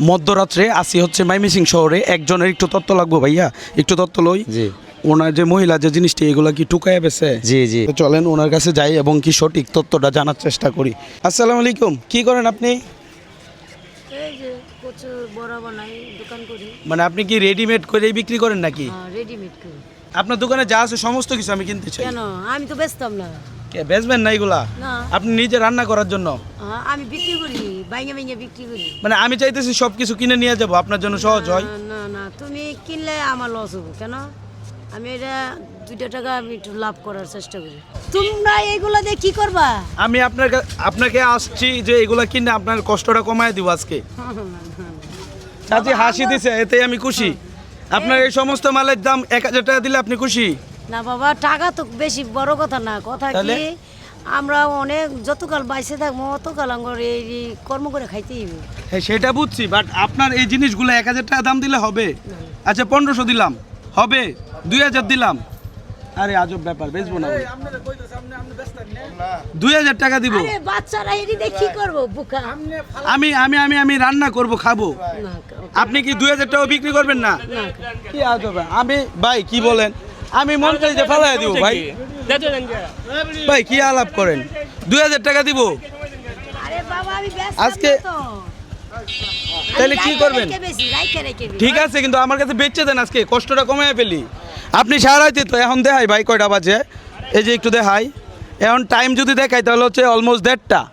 মধ্যরাত্রে আসি হচ্ছে মাইমিসিং শহরে। একজনের একটু তত্ত্ব লাগবো ভাইয়া একটু তত্ত্ব লই। জি। ওনার যে মহিলা যে জিনিসটি এগুলা কি টুকায় বেছে? জি জি। তো চলেন ওনার কাছে যাই এবং কি সঠিক তথ্যটা জানার চেষ্টা করি। আসসালামু আলাইকুম কি করেন আপনি? এই যে কচু বড়া বানাই দোকান করি। মানে আপনি কি রেডিমেড করে বিক্রি করেন নাকি? রেডিমেড করি। আপনার দোকানে যা আছে সমস্ত কিছু আমি কিনতে চাই। কেন? আমি তো বেচতাম না। কে বেচবেন না এগুলা? আপনি নিজে রান্না করার জন্য? আমি বিক্রি করি। বিক্রি করি। মানে আমি চাইতেছি সব কিছু কিনে নিয়ে যাব আপনার জন্য সহজ হয়। না, না না তুমি কিনলে আমার লস হব কেন? আমি এটা দুইটা টাকা আমি একটু লাভ করার চেষ্টা করি। তোমরা দিয়ে কি করবা? আমি আপনার কা- আপনাকে আসছি যে এগুলা কিনে আপনার কষ্টটা কমায় দিব আজকে। চাচি হাসি দিছে এতে আমি খুশি। আপনার এই সমস্ত মালের দাম এক হাজার টাকা দিলে আপনি খুশি? না বাবা টাকা তো বেশি বড় কথা না। কথা তাহলে? আমরা অনেক যতকাল বাইসে থাকব অতকাল আমার এই কর্ম করে খাইতেই হবে হ্যাঁ সেটা বুঝছি বাট আপনার এই জিনিসগুলো এক হাজার টাকা দাম দিলে হবে? আচ্ছা পনেরোশো দিলাম। হবে? দুই হাজার দিলাম। আরে আজব ব্যাপার বেচবো না দুই হাজার টাকা দিব। বাচ্চারা এটি দিয়ে কি করব বুকা? আমি আমি আমি আমি রান্না করব খাব। আপনি কি দুই হাজার টাকা বিক্রি করবেন না? কি আজব আমি ভাই কি বলেন? আমি মন চাই যে ফেলাই দিব ভাই। ভাই কি আলাপ করেন? দুই হাজার টাকা দিব। আরে বাবা আমি ব্যস্ত আজকে- তাহলে কি করবেন? ঠিক আছে কিন্তু আমার কাছে বেচে দেন আজকে কষ্টটা কমে ফেলি। আপনি সারাইতে তো এখন দেখাই ভাই কয়টা বাজে। এই যে একটু দেখাই। এখন টাইম যদি দেখাই তাহলে হচ্ছে অলমোস্ট দেড়টা।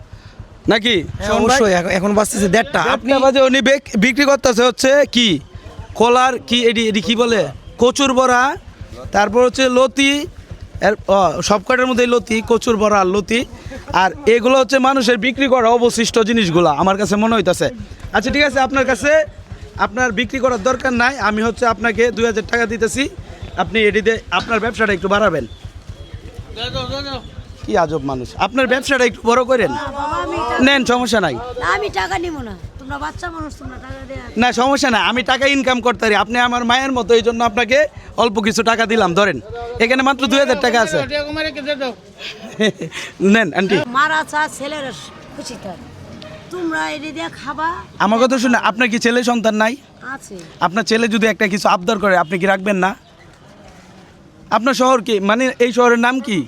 নাকি? হ্যাঁ, অবশ্যই এখন- বাঁচতেছে দেড়টা। আপনি বাজে উনি বেক- বিক্রি করতেছে হচ্ছে কি? কলার কি এডি এডি কি বলে? কচুর বড়া তারপর হচ্ছে লতি এর ও, সব কটার মধ্যে লতি কচুর বড়া লতি। আর এগুলো হচ্ছে মানুষের বিক্রি করা অবশিষ্ট জিনিসগুলো আমার কাছে মনে হইতাছে। আচ্ছা ঠিক আছে আপনার কাছে আপনার বিক্রি করার দরকার নাই আমি হচ্ছে আপনাকে দুই হাজার টাকা দিতেছি। আপনি এটিতে আপনার ব্যবসাটা একটু বাড়াবেন। কি আজব মানুষ। আপনার ব্যবসাটা একটু বড় করেন। নেন সমস্যা নাই। আমি টাকা নিব না। তোমরা বাচ্চা মানুষ তোমরা টাকা দেয়া না সমস্যা না আমি টাকা ইনকাম করতে পারি। আপনি আমার মায়ের মতো এই জন্য আপনাকে অল্প কিছু টাকা দিলাম ধরেন। এখানে মাত্র দুই হাজার টাকা আছে। নেন আন্টি। মারা চা ছেলেরা খুশি থাক তোমরা এটি দিয়ে খাবা। আমার কথা শুনে আপনার কি ছেলে সন্তান নাই? আছে। আপনার ছেলে যদি একটা কিছু আবদার করে আপনি কি রাখবেন না? আপনার শহর কি? মানে এই শহরের নাম কি?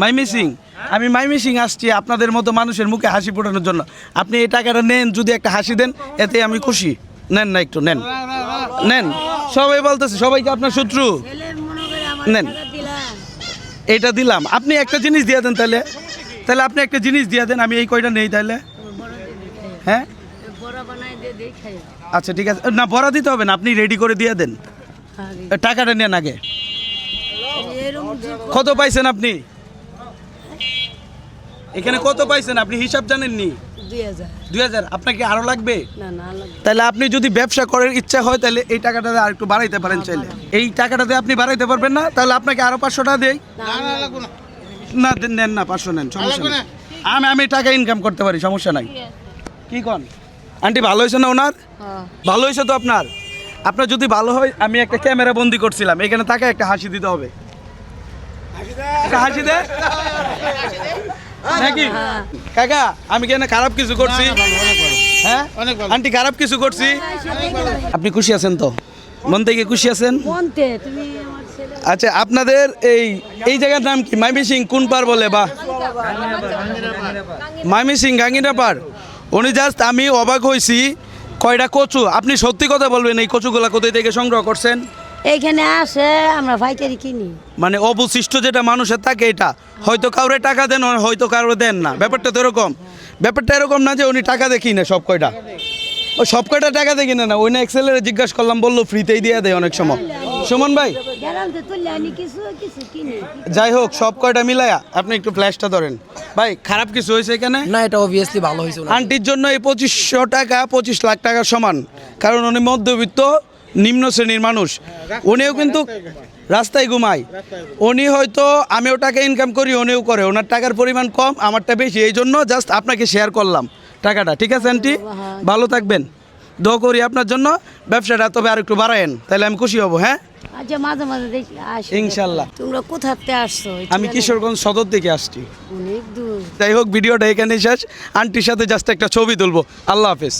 মাইমিসিং। আমি মাইমিসিং আসছি আপনাদের মতো মানুষের মুখে হাসি ফোটানোর জন্য। আপনি এই টাকাটা নেন যদি একটা হাসি দেন এতে আমি খুশি। নেন না একটু নেন। নেন। সবাই বলতেছে সবাইকে আপনার শত্রু? নেন। এটা দিলাম। আপনি একটা জিনিস দিয়ে দেন তাহলে তাহলে আপনি একটা জিনিস দিয়ে দেন আমি এই কয়টা নেই তাহলে হ্যাঁ? আচ্ছা ঠিক আছে। না বড়া দিতে হবে না আপনি রেডি করে দিয়ে দেন। টাকাটা নেন আগে। কত পাইছেন আপনি? এখানে কত পাইছেন? আপনি হিসাব জানেননি? দুই হাজার। আপনাকে আরও লাগবে? তাহলে আপনি যদি ব্যবসা করার ইচ্ছা হয় তাহলে এই টাকাটা আর একটু বাড়াইতে পারেন চাইলে। এই টাকাটাতে আপনি বাড়াইতে পারবেন না তাহলে আপনাকে আরও পাঁচশো টাকা দেই। না নেন না পাঁচশো নেন সমস্যা নেই। আমি আমি টাকা ইনকাম করতে পারি সমস্যা নাই। কি কন? আন্টি ভালো হয়েছে না ওনার? হ্যাঁ। ভালো হয়েছে তো আপনার? আপনার যদি ভালো হয় আমি একটা ক্যামেরা বন্দি করছিলাম। এখানে তাকে একটা হাসি দিতে হবে। হাসি দে। নাকি? কাকা আমি কেন খারাপ কিছু করছি? হ্যাঁ? আন্টি খারাপ কিছু করছি? আপনি খুশি আছেন তো? মন থেকে খুশি আছেন? আচ্ছা আপনাদের এই এই জায়গার নাম কি? মাইমি সিং কোন পার বলে বা? মাইমি সিং গাঙ্গিনা পার উনি জাস্ট আমি অবাক হয়েছি কয়টা কচু? আপনি সত্যি কথা বলবেন এই কচুগুলা কোথায় থেকে সংগ্রহ করছেন? এইখানে আসে আমরা পাইকারি কিনি। মানে অবশিষ্ট যেটা মানুষের থাকে এটা। হয়তো কাউরে টাকা দেন হয়তো কারোর দেন না। ব্যাপারটা তো এরকম। ব্যাপারটা এরকম না যে উনি টাকা দেখি না সব কয়টা। ও সব কয়টা টাকা দেখি না না? ওই না এক্সেলের জিজ্ঞাসা করলাম বলল ফ্রিতেই দিয়ে দেয় অনেক সময়। সুমন ভাই? যাই হোক সব কয়টা মিলায়া আপনি একটু ফ্ল্যাশটা ধরেন। ভাই খারাপ কিছু হয়েছে এখানে? না এটা অবভিয়াসলি ভালো হয়েছে আন্টির জন্য এই পঁচিশশো টাকা পঁচিশ লাখ টাকার সমান। কারণ উনি মধ্যবিত্ত নিম্ন শ্রেণির মানুষ। উনিও কিন্তু রাস্তায় ঘুমায়। উনি হয়তো আমিও টাকা ইনকাম করি উনিও করে। ওনার টাকার পরিমাণ কম আমারটা বেশি। এই জন্য জাস্ট আপনাকে শেয়ার করলাম টাকাটা। ঠিক আছে আন্টি? ভালো থাকবেন। দোয়া করি আপনার জন্য। ব্যবসাটা তবে আর একটু বাড়ায়েন তাহলে আমি খুশি হব হ্যাঁ? আচ্ছা মাঝে মাঝে দেখি আসি। ইনশাল্লাহ। তোমরা কোথাতে আসছো? আমি কিশোরগঞ্জ সদর থেকে আসছি। অনেক দূর। যাই হোক ভিডিওটা এখানে শেষ। আন্টির সাথে জাস্ট একটা ছবি তুলবো। আল্লাহ হাফেজ।